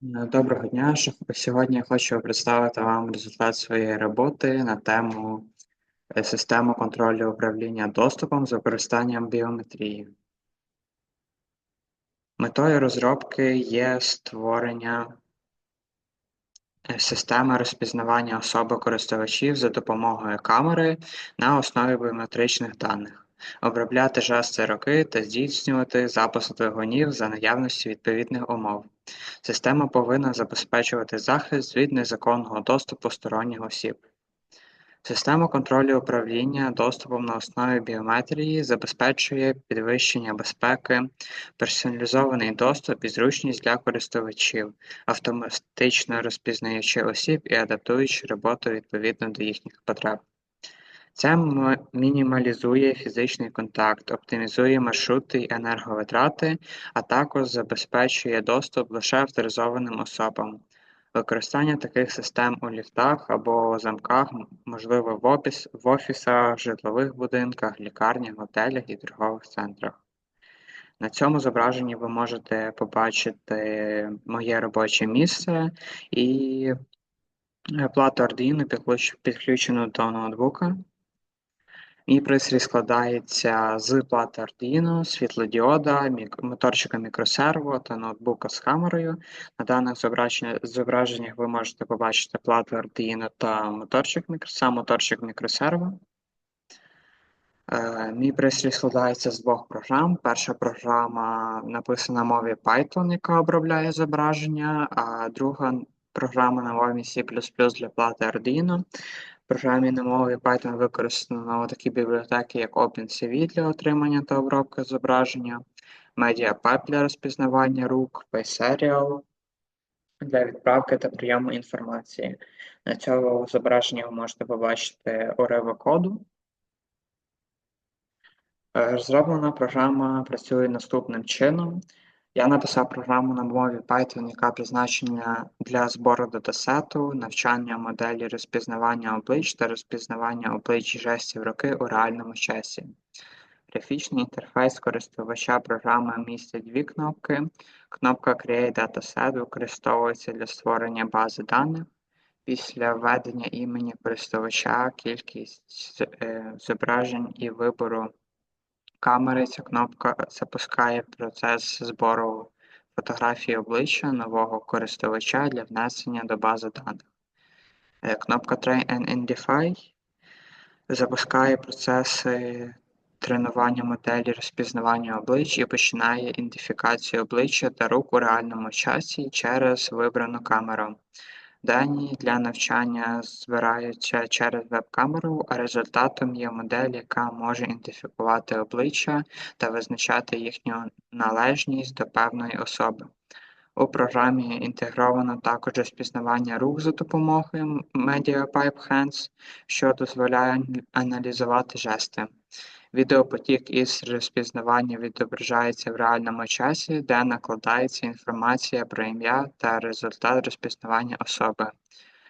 Доброго дня. Сьогодні я хочу представити вам результат своєї роботи на тему е, системи контролю управління доступом з використанням біометрії. Метою розробки є створення е, системи розпізнавання особи користувачів за допомогою камери на основі біометричних даних, обробляти жести руки та здійснювати запис двигунів за наявності відповідних умов. Система повинна забезпечувати захист від незаконного доступу сторонніх осіб. Система контролю управління доступом на основі біометрії забезпечує підвищення безпеки, персоналізований доступ і зручність для користувачів, автоматично розпізнаючи осіб і адаптуючи роботу відповідно до їхніх потреб. Це мінімалізує фізичний контакт, оптимізує маршрути й енерговитрати, а також забезпечує доступ лише авторизованим особам. Використання таких систем у ліфтах або замках м- можливе в, офіс, в офісах, житлових будинках, лікарнях, готелях і торгових центрах. На цьому зображенні ви можете побачити моє робоче місце і е, плату Arduino підключену до ноутбука. Мій пристрій складається з плати Arduino, світлодіода, моторчика мікросерво та ноутбука з камерою. На даних зображеннях ви можете побачити плату Arduino та моторчик, сам моторчик мікросерво. Е, Мій пристрій складається з двох програм. Перша програма написана на мові Python, яка обробляє зображення, а друга програма на мові C++ для плати Arduino. На мові Python використано такі бібліотеки, як OpenCV для отримання та обробки зображення, MediaPipe для розпізнавання рук, PySerial для відправки та прийому інформації. На цьому зображенні ви можете побачити уривок коду. Е, Розроблена програма працює наступним чином. Я написав програму на мові Python, яка призначена для збору датасету, навчання моделі розпізнавання облич та розпізнавання облич жестів руки у реальному часі. Графічний інтерфейс користувача програми містить дві кнопки. Кнопка Create Dataset використовується для створення бази даних. Після введення імені користувача, кількість е, зображень і вибору камери ця кнопка запускає процес збору фотографії обличчя нового користувача для внесення до бази даних. Е, Кнопка Train and Identify запускає процеси тренування моделі розпізнавання облич і починає ідентифікацію обличчя та рук у реальному часі через вибрану камеру. Дані для навчання збираються через веб-камеру, а результатом є модель, яка може ідентифікувати обличчя та визначати їхню належність до певної особи. У програмі інтегровано також розпізнавання рук за допомогою MediaPipe Hands, що дозволяє аналізувати жести. Відеопотік із розпізнавання відображається в реальному часі, де накладається інформація про ім'я та результат розпізнавання особи.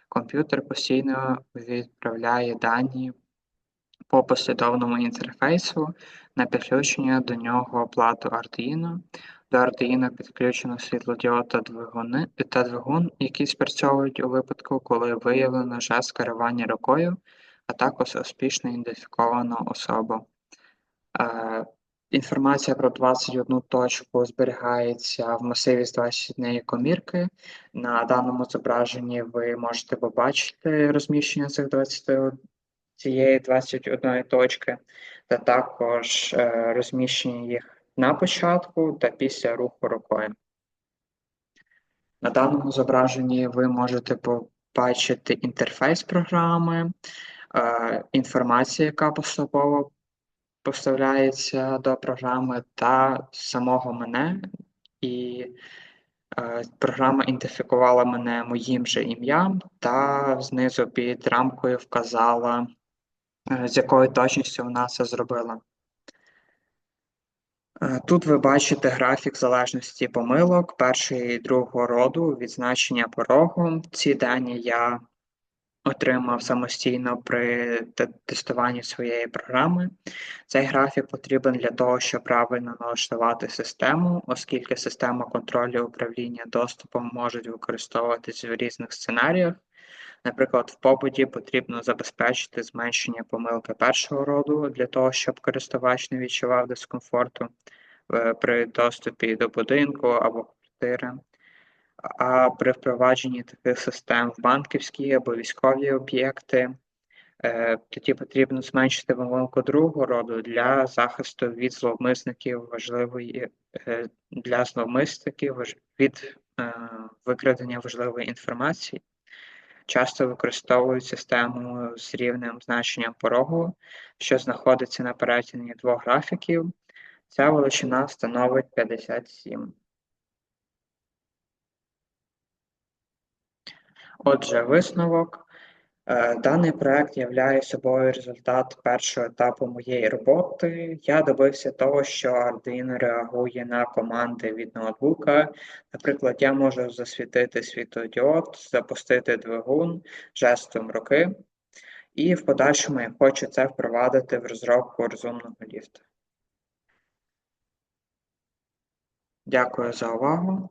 Комп'ютер постійно відправляє дані по послідовному інтерфейсу на підключення до нього плату Arduino. До Arduino підключено світлодіод та двигуни та двигун, які спрацьовують у випадку, коли виявлено жест керування рукою, а також успішно ідентифіковано особу. Інформація про 21 точку зберігається в масиві з 21 комірки. На даному зображенні ви можете побачити розміщення цих 20, цієї 21 точки, та також е, розміщення їх на початку та після руху рукою. На даному зображенні ви можете побачити інтерфейс програми, е, інформація, яка поступово поставляється до програми, та самого мене. І е, програма ідентифікувала мене моїм же ім'ям та знизу під рамкою вказала, е, з якою точністю вона це зробила. Е, Тут ви бачите графік залежності помилок першого і другого роду, відзначення порогу. Ці дані я отримав самостійно при тестуванні своєї програми. Цей графік потрібен для того, щоб правильно налаштувати систему, оскільки система контролю управління доступом можуть використовуватись в різних сценаріях. Наприклад, в побуті потрібно забезпечити зменшення помилки першого роду для того, щоб користувач не відчував дискомфорту е, при доступі до будинку або квартири. А при впровадженні таких систем в банківські або військові об'єкти, е, тоді потрібно зменшити помилку другого роду для захисту від зловмисників важливої е, для зловмисників від е, викрадення важливої інформації. Часто використовують систему з рівнем значенням порогу, що знаходиться на перетині двох графіків. Ця величина становить 57. Отже, висновок. Е, Даний проект являє собою результат першого етапу моєї роботи. Я добився того, що Arduino реагує на команди від ноутбука. Наприклад, я можу засвітити світлодіод, запустити двигун жестом руки, і в подальшому я хочу це впровадити в розробку розумного ліфта. Дякую за увагу.